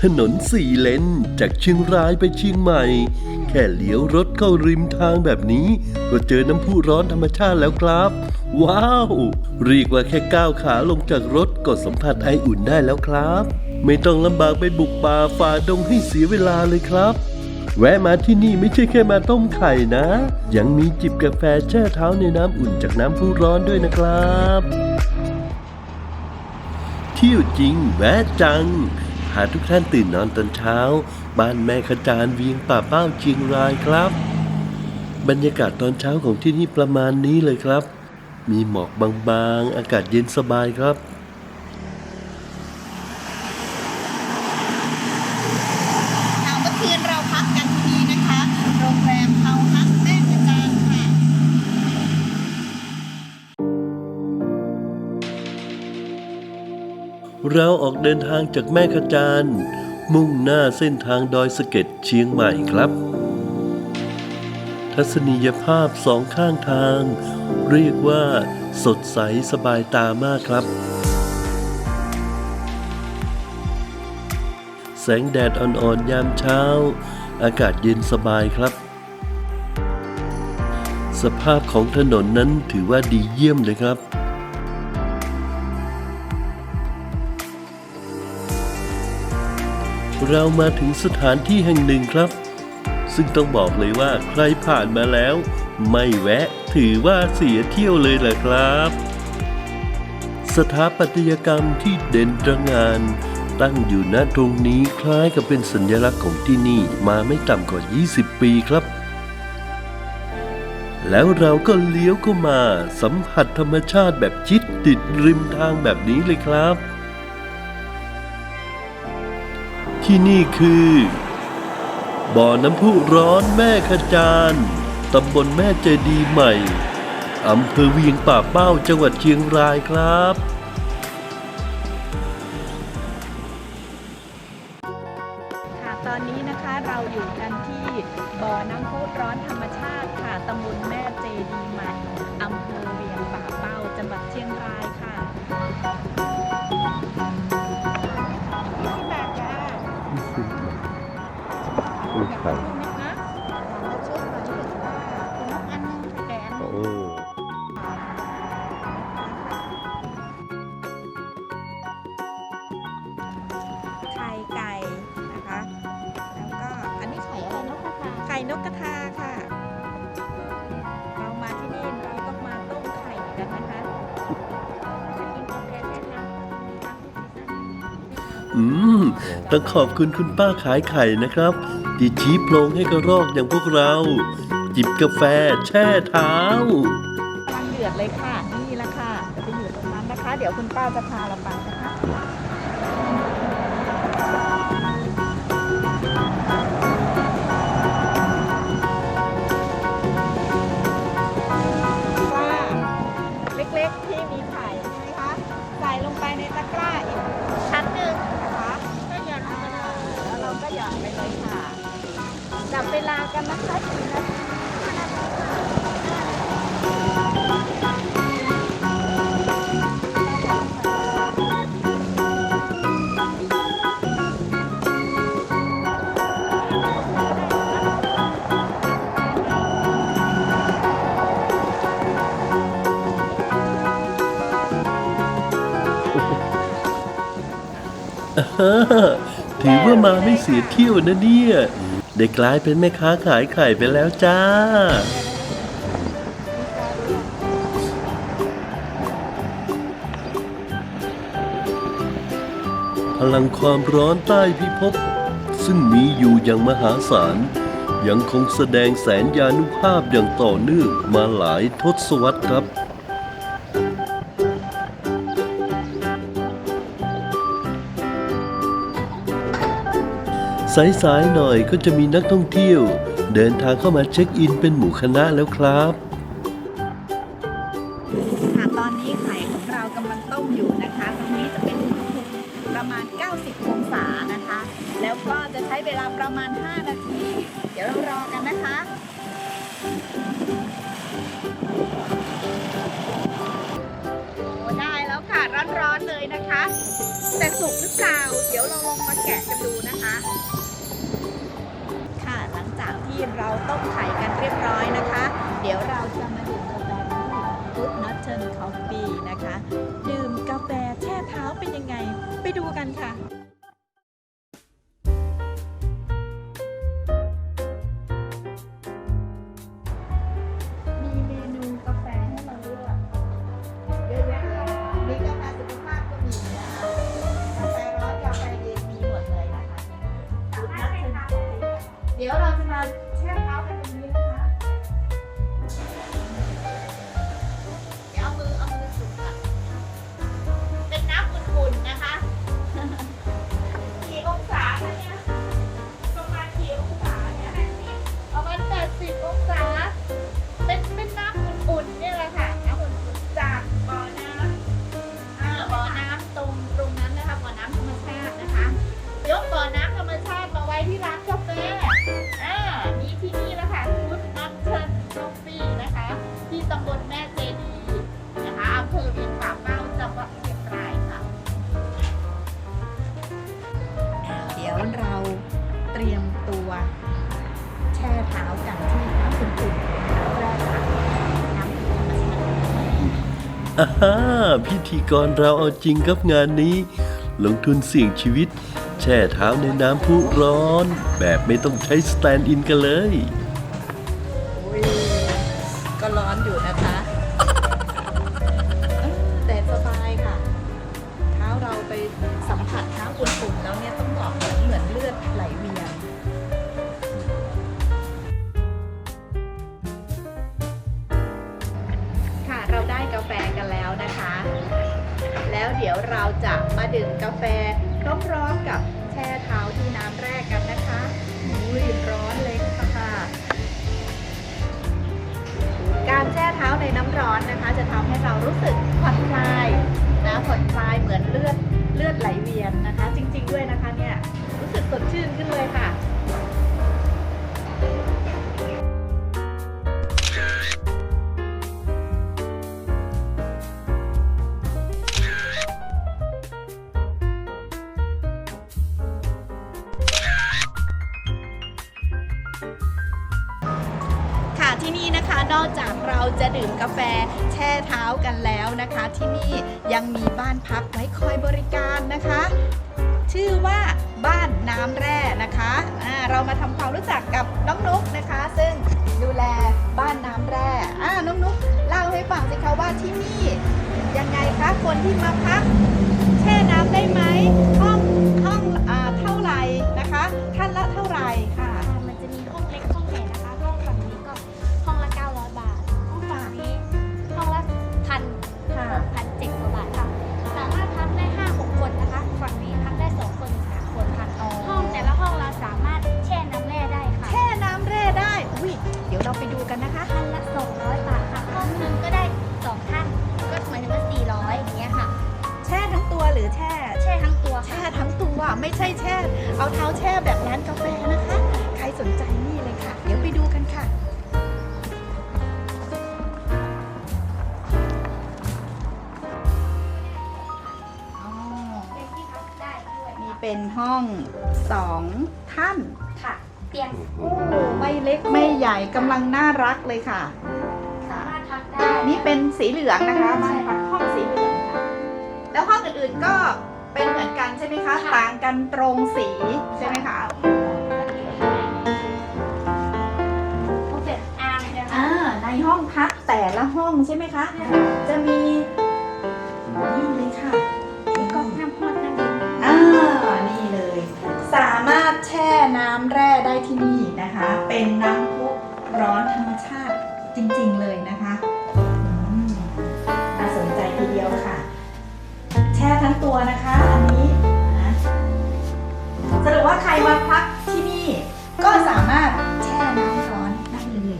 ถนนสี่เลนจากเชียงรายไปเชียงใหม่ แค่เลี้ยวรถเข้าริมทางแบบนี้ ก็เจอน้ำพุร้อนธรรมชาติแล้วครับ ว้าว เรียกว่าแค่ก้าวขาลงจากรถก็สัมผัสไออุ่นได้แล้วครับ ไม่ต้องลำบากไปบุกป่าฝ่าดงให้เสียเวลาเลยครับ แวะมาที่นี่ไม่ใช่แค่มาต้มไข่นะ ยังมีจิบกาแฟแช่เท้าในน้ำอุ่นจากน้ำพุร้อนด้วยนะครับ ที่ยวจริงแวะจัง หากทุกท่านตื่นนอนตอนเช้า บ้านแม่ขจานเวียงป่าเป้าเชียงรายครับ บรรยากาศตอนเช้าของที่นี่ประมาณนี้เลยครับ มีหมอกบางๆ อากาศเย็นสบายครับ เราออกเดินทางจากแม่ขจานมุ่งหน้าเส้นทางดอยสะเก็ดเชียงใหม่ครับ ทัศนียภาพสองข้างทาง เรียกว่าสดใสสบายตามากครับ แสงแดดอ่อนๆยามเช้า อากาศเย็นสบายครับ สภาพของถนนนั้นถือว่าดีเยี่ยมเลยครับ เรามาถึงสถานที่แห่งหนึ่งครับ ซึ่งต้องบอกเลยว่าใครผ่านมาแล้ว ไม่แวะถือว่าเสียเที่ยวเลยแหละครับ สถาปัตยกรรมที่เด่นตระงาน ตั้งอยู่ณตรงนี้คล้ายกับเป็นสัญลักษณ์ของที่นี่มาไม่ต่ำกว่า 20 ปีครับแล้วเราก็เลี้ยวเข้ามาสัมผัสธรรมชาติแบบชิดติดริมทางแบบนี้เลยครับ ที่นี่คือ บ่อน้ำพุร้อนแม่ขจานตำบลแม่เจดีใหม่ อำเภอเวียงป่าเป้าจังหวัดเชียงรายครับ ค่ะตอนนี้นะคะเราอยู่กันที่บ่อน้ำพุร้อนธรรมชาติค่ะตำบลแม่เจดีใหม่อำเภอเวียงป่าเป้าจังหวัดเชียงรายค่ะ นกกระทาค่ะ เรามาที่นี่เราต้องมาต้มไข่กันนะคะจะกินกาแฟแช่น้ำอืม ต้องขอบคุณคุณป้าขายไข่นะครับที่ชี้โพรงให้กระรอกอย่างพวกเรา จิบกาแฟแช่เท้ากำลังเดือดเลยค่ะ นี่แหละค่ะจะไปอยู่ตรงนั้นนะคะ เดี๋ยวคุณป้าจะพาเราไปนะคะ ถือว่ามาไม่เสียเที่ยวนะเนี่ย ได้กลายเป็นแม่ค้าขายไข่ไปแล้วจ้า พลังความร้อนใต้พิภพซึ่งมีอยู่อย่างมหาศาล ยังคงแสดงแสนยานุภาพอย่างต่อเนื่องมาหลายทศวรรษครับ สายๆหน่อยก็จะมีนักท่องเที่ยว เดินทางเข้ามาเช็คอินเป็นหมู่คณะแล้วครับค่ะตอนนี้ไข่ของเรากำลังต้มอยู่นะคะ ตรงนี้จะเป็นอุณหภูมิประมาณ 90 องศานะคะ แล้วก็จะใช้เวลาประมาณ 5 นาที เดี๋ยวเรารอกันนะคะ ร้อนๆเลยนะคะ แต่สุกหรือเปล่า เดี๋ยวเราลองมาแกะกันดูนะคะ ค่ะหลังจากที่เราต้มไข่กันเรียบร้อยนะคะ เดี๋ยวเราจะมาดื่มกาแฟกันที่ Good Northern Coffee นะคะ ดื่มกาแฟแช่เท้าเป็นยังไง ไปดูกันค่ะ พิธีกรเราเอาจริงกับงานนี้ ลงทุนเสี่ยงชีวิต แช่เท้าในน้ำพุร้อน แบบไม่ต้องใช้สแตนด์อินกันเลยก็ร้อนอยู่นะคะ แต่สบายค่ะ เท้าเราไปสัมผัสน้ำอุ่นๆแล้วเนี่ย เดี๋ยวเราจะมาดื่มกาแฟพร้อมๆกับแช่เท้าที่น้ำแรกกันนะคะอุ้ยร้อนเลยค่ะ การแช่เท้าในน้ำร้อนนะคะ จะทำให้เรารู้สึกผ่อนคลายนะผ่อนคลายเหมือนเลือดเลือดไหลเวียนนะคะ จริง ๆ ด้วยนะคะเนี่ยรู้สึกสดชื่นขึ้นเลยค่ะค่ะ กันแล้วนะคะ ที่นี่ยังมีบ้านพักไว้คอยบริการนะคะ ชื่อว่าบ้านน้ำแร่นะคะะเรามาทำความรู้จักกับน้องนุ๊กนะคะ ซึ่งดูแลบ้านน้ำแร่อ่าน้องนุ๊กเล่าให้ฟังสิคะว่าที่นี่ยังไงคะคนที่มาพักแช่น้ำได้ไหมองห้อง แช่ เอาเท้าแช่แบบร้านกาแฟนะคะ ใครสนใจนี่เลยค่ะ เดี๋ยวไปดูกันค่ะอ๋อเป็นที่พักได้ด้วยนี่เป็นห้องสองท่านค่ะ เตียงโอ้ไม่เล็กไม่ใหญ่กำลังน่ารักเลยค่ะ สามารถพักได้นี่เป็นสีเหลืองนะคะบ้านพักห้องสีเหลืองค่ะ แล้วห้องอื่นๆก็ เป็นเหมือนกันใช่ไหมคะ ต่างกันตรงสีใช่ไหมคะห้องเสร็จอ่างเนี่ยค่ะอ่าในห้องพักแต่ละห้องใช่ไหมคะ จะมีนี่เลยค่ะ มีก๊อกน้ำพอดนั่งอ่านี่เลย สามารถแช่น้ำแร่ได้ที่นี่นะคะ เป็นน้ำพุร้อนธรรมชาติจริงๆเลยนะ ตัวนะคะ อันนี้นะสรุปว่าใครมาพักที่นี่ ก็สามารถแช่น้ำร้อนได้เลย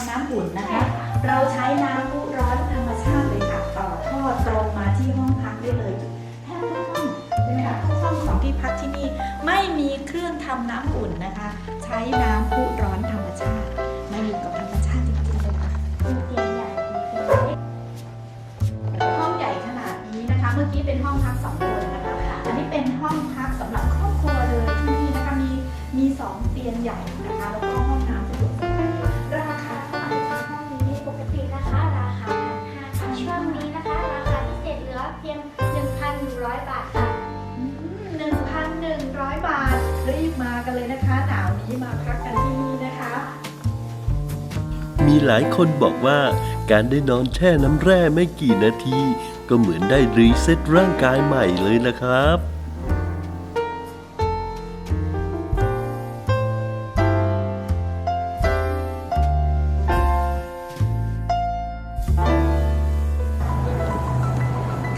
ำน้ำอุ่นนะคะ เราใช้น้ำพุร้อนธรรมชาติเลยค่ะต่อท่อตรงมาที่ห้องพักได้เลยแทบทุกห้องนะคะทุกห้องของที่พักที่นี่ไม่มีเครื่องทำน้ำอุ่นนะคะ ใช้น้ำพุร้อนธรรมชาติมาอยู่กับธรรมชาติจริงๆเลยค่ะมีเตียงใหญ่มีเตียงเล็กห้องใหญ่ขนาดนี้นะคะ เมื่อกี้เป็นห้องพักสองคนนะคะอันนี้เป็นห้องพักสำหรับครอบครัวเลยที่นี่นะคะมีมีสองเตียงใหญ่ มีหลายคนบอกว่า การได้นอนแช่น้ำแร่ไม่กี่นาที ก็เหมือนได้รีเซ็ตร่างกายใหม่เลยนะครับ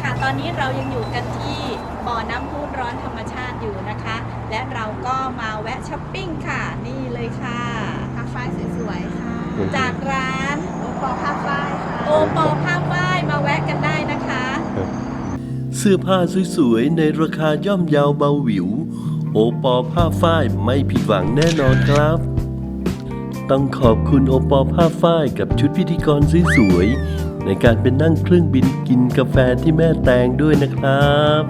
ค่ะตอนนี้เรายังอยู่กันที่บ่อน้ำพุร้อนธรรมชาติอยู่นะคะและเราก็มาแวะช้อปปิ้งค่ะ นี่เลยค่ะผ้าฝ้ายสวยๆค่ะ จากร้านโอปอผ้าฝ้ายค่ะโอปอผ้าฝ้ายมาแวะกันได้นะคะ เสื้อผ้าสวยๆ ในราคาย่อมเยาวเบาหวิว โอปอผ้าฝ้ายไม่ผิดหวังแน่นอนครับ ต้องขอบคุณโอปอผ้าฝ้ายกับชุดพิธีกรสวยๆในการเป็นนั่งเครื่องบินกินกาแฟที่แม่แตงด้วยนะครับ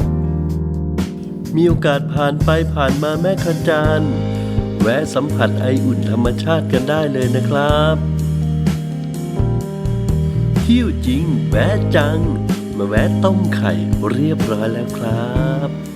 มีโอกาสผ่านไปผ่านมาแม่ขจานแวะสัมผัสไออุ่นธรรมชาติกันได้เลยนะครับเที่ยวจริง แวะจัง มาแวะต้มไข่เรียบร้อยแล้วครับ